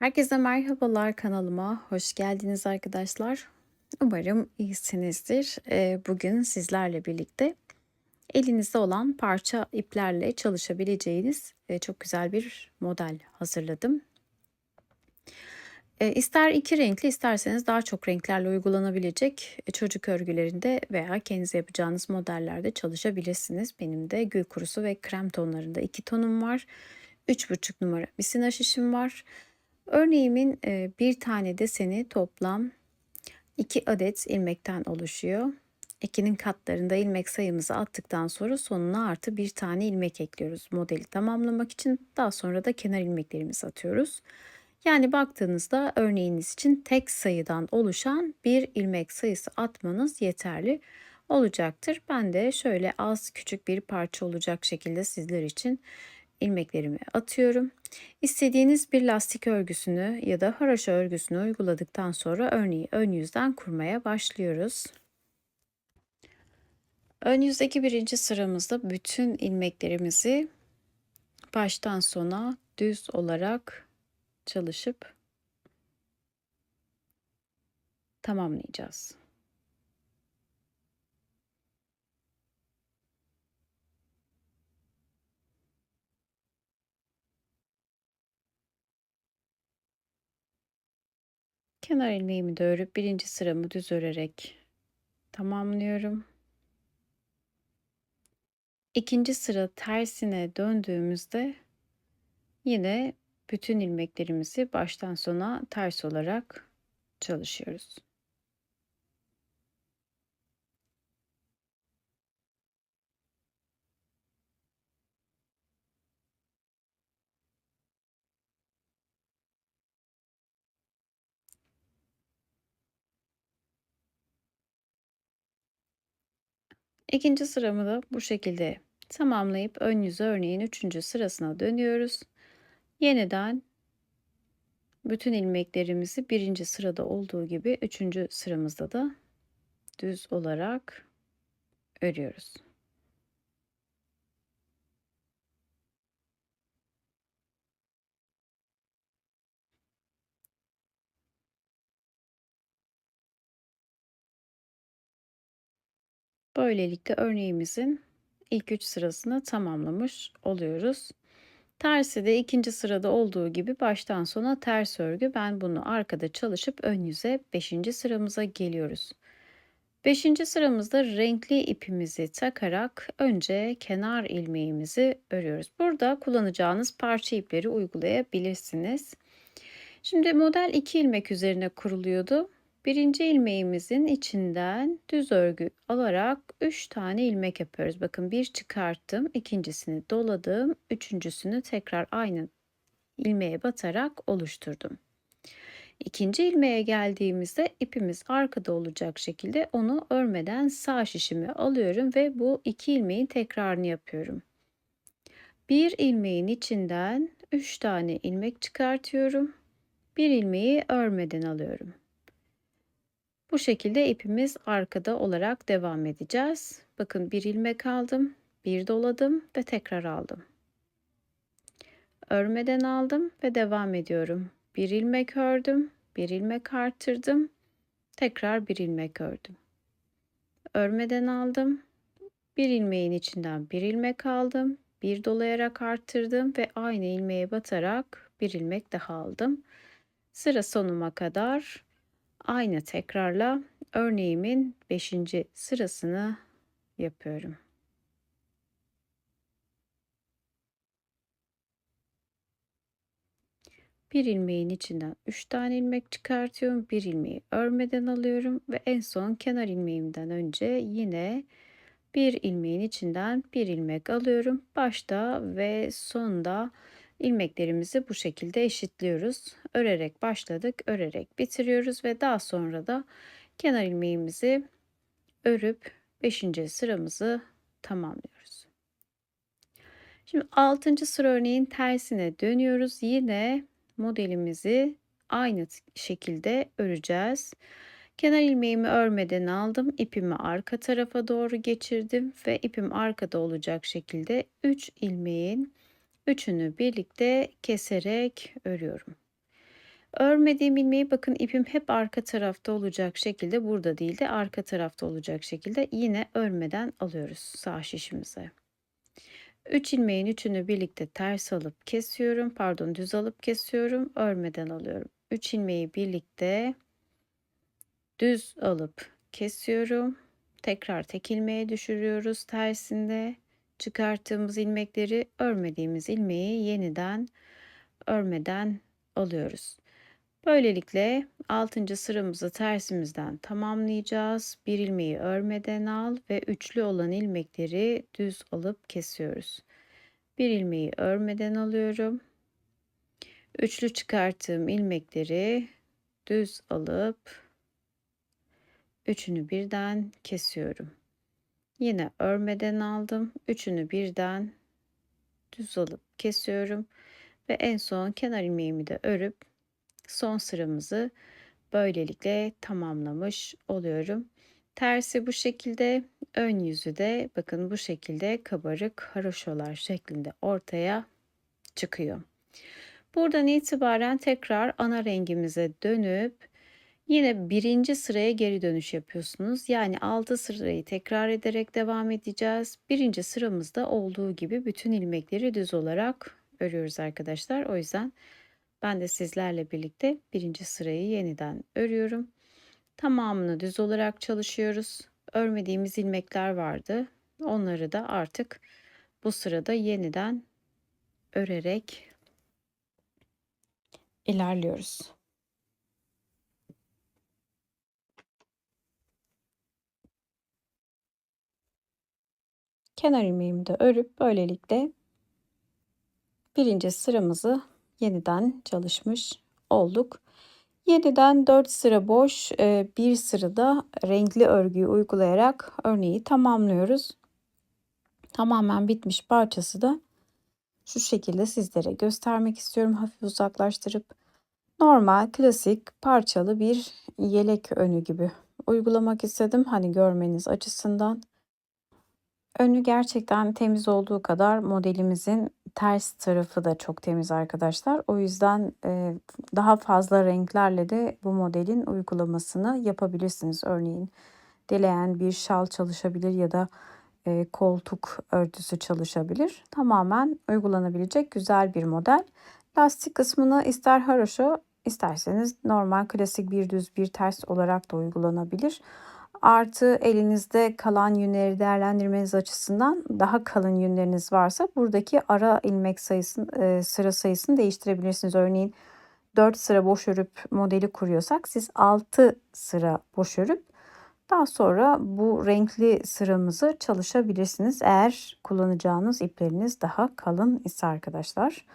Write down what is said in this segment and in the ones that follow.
Herkese merhabalar kanalıma hoş geldiniz arkadaşlar. Umarım iyisinizdir. Eee, bugün sizlerle birlikte elinizde olan parça iplerle çalışabileceğiniz, eee, çok güzel bir model hazırladım. Eee, ister 2 renkli isterseniz daha çok renklerle uygulanabilecek, eee, çocuk örgülerinde veya kendiniz yapacağınız modellerde çalışabilirsiniz. Benim de gül kurusu ve krem tonlarında 2 tonum var. 3,5 numara misina şişim var. Örneğimin, eee, 1 tane deseni toplam 2 adet ilmekten oluşuyor. 2'nin katlarında ilmek sayımızı attıktan sonra sonuna artı 1 tane ilmek ekliyoruz modeli tamamlamak için. Daha sonra da kenar ilmeklerimizi atıyoruz. Yani baktığınızda örneğiniz için tek sayıdan oluşan bir ilmek sayısı atmanız yeterli olacaktır. Ben de şöyle az küçük bir parça olacak şekilde sizler için ilmeklerimi atıyorum. İstediğiniz bir lastik örgüsünü ya da haraşo örgüsünü uyguladıktan sonra örneği ön yüzden kurmaya başlıyoruz. Ön yüzdeki birinci sıramızda bütün ilmeklerimizi baştan sona düz olarak çalışıp tamamlayacağız. Kenar ilmeğimi de örüp birinci sıramı düz örerek tamamlıyorum. İkinci sıra tersine döndüğümüzde yine bütün ilmeklerimizi baştan sona ters olarak çalışıyoruz. İkinci sıramı da bu şekilde tamamlayıp ön yüzü örneğin üçüncü sırasına dönüyoruz. Yeniden bütün ilmeklerimizi birinci sırada olduğu gibi üçüncü sıramızda da düz olarak örüyoruz. Böylelikle örneğimizin ilk 3 sırasını tamamlamış oluyoruz. Tersi de ikinci sırada olduğu gibi baştan sona ters örgü. Ben bunu arkada çalışıp ön yüze 5. sıramıza geliyoruz. 5. sıramızda renkli ipimizi takarak önce kenar ilmeğimizi örüyoruz. Burada kullanacağınız parça ipleri uygulayabilirsiniz. Şimdi model 2 ilmek üzerine kuruluyordu. Birinci ilmeğimizin içinden düz örgü alarak 3 tane ilmek yapıyoruz. Bakın bir çıkarttım, ikincisini doladım, üçüncüsünü tekrar aynı ilmeğe batarak oluşturdum. İkinci ilmeğe geldiğimizde ipimiz arkada olacak şekilde onu örmeden sağ şişimi alıyorum ve bu iki ilmeğin tekrarını yapıyorum. Bir ilmeğin içinden 3 tane ilmek çıkartıyorum. Bir ilmeği örmeden alıyorum. Bu şekilde ipimiz arkada olarak devam edeceğiz. Bakın bir ilmek aldım, bir doladım ve tekrar aldım. Örmeden aldım ve devam ediyorum. Bir ilmek ördüm, bir ilmek arttırdım, tekrar bir ilmek ördüm. Örmeden aldım, bir ilmeğin içinden bir ilmek aldım, bir dolayarak arttırdım ve aynı ilmeğe batarak bir ilmek daha aldım. Sıra sonuma kadar Aynı tekrarla örneğimin 5. sırasını yapıyorum. Bir ilmeğin içinden 3 tane ilmek çıkartıyorum. Bir ilmeği örmeden alıyorum ve en son kenar ilmeğimden önce yine bir ilmeğin içinden bir ilmek alıyorum. Başta ve sonda ilmeklerimizi bu şekilde eşitliyoruz. Örerek başladık, örerek bitiriyoruz ve daha sonra da kenar ilmeğimizi örüp 5. sıramızı tamamlıyoruz. Şimdi 6. sıra örneğin tersine dönüyoruz. Yine modelimizi aynı şekilde öreceğiz. Kenar ilmeğimi örmeden aldım. ipimi arka tarafa doğru geçirdim ve ipim arkada olacak şekilde 3 ilmeğin üçünü birlikte keserek örüyorum. Örmediğim ilmeği bakın ipim hep arka tarafta olacak şekilde burada değil de arka tarafta olacak şekilde yine örmeden alıyoruz sağ şişimize. 3 ilmeğin üçünü birlikte ters alıp kesiyorum. Pardon düz alıp kesiyorum. Örmeden alıyorum. 3 ilmeği birlikte düz alıp kesiyorum. Tekrar tek ilmeğe düşürüyoruz tersinde. Çıkarttığımız ilmekleri örmediğimiz ilmeği yeniden örmeden alıyoruz. Böylelikle 6. sıramızı tersimizden tamamlayacağız. Bir ilmeği örmeden al ve üçlü olan ilmekleri düz alıp kesiyoruz. Bir ilmeği örmeden alıyorum. Üçlü çıkarttığım ilmekleri düz alıp üçünü birden kesiyorum. Yine örmeden aldım. Üçünü birden düz alıp kesiyorum ve en son kenar ilmeğimi de örüp son sıramızı böylelikle tamamlamış oluyorum. Tersi bu şekilde, ön yüzü de bakın bu şekilde kabarık haroşolar şeklinde ortaya çıkıyor. Buradan itibaren tekrar ana rengimize dönüp yine birinci sıraya geri dönüş yapıyorsunuz. Yani 6 sırayı tekrar ederek devam edeceğiz. Birinci sıramızda olduğu gibi bütün ilmekleri düz olarak örüyoruz arkadaşlar. O yüzden ben de sizlerle birlikte birinci sırayı yeniden örüyorum. Tamamını düz olarak çalışıyoruz. Örmediğimiz ilmekler vardı. Onları da artık bu sırada yeniden örerek ilerliyoruz. Kenar ilmeğimi de örüp böylelikle birinci sıramızı yeniden çalışmış olduk. Yeniden 4 sıra boş, bir sırada renkli örgüyü uygulayarak örneği tamamlıyoruz. Tamamen bitmiş parçası da şu şekilde sizlere göstermek istiyorum. Hafif uzaklaştırıp normal klasik parçalı bir yelek önü gibi uygulamak istedim. Hani görmeniz açısından. Önü gerçekten temiz olduğu kadar modelimizin ters tarafı da çok temiz arkadaşlar. O yüzden daha fazla renklerle de bu modelin uygulamasını yapabilirsiniz. Örneğin dileyen bir şal çalışabilir ya da koltuk örtüsü çalışabilir. Tamamen uygulanabilecek güzel bir model. Lastik kısmını ister haroşa isterseniz normal klasik bir düz bir ters olarak da uygulanabilir. Artı elinizde kalan yünleri değerlendirmeniz açısından daha kalın yünleriniz varsa buradaki ara ilmek sayısını, e, sıra sayısını değiştirebilirsiniz. Örneğin 4 sıra boş örüp modeli kuruyorsak siz 6 sıra boş örüp daha sonra bu renkli sıramızı çalışabilirsiniz. Eğer kullanacağınız ipleriniz daha kalın ise arkadaşlar.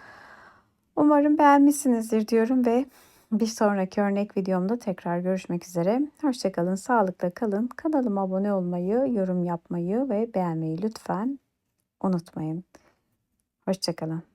Umarım beğenmişsinizdir diyorum ve bir sonraki örnek videomda tekrar görüşmek üzere. Hoşçakalın, sağlıkla kalın. Kanalıma abone olmayı, yorum yapmayı ve beğenmeyi lütfen unutmayın. Hoşçakalın.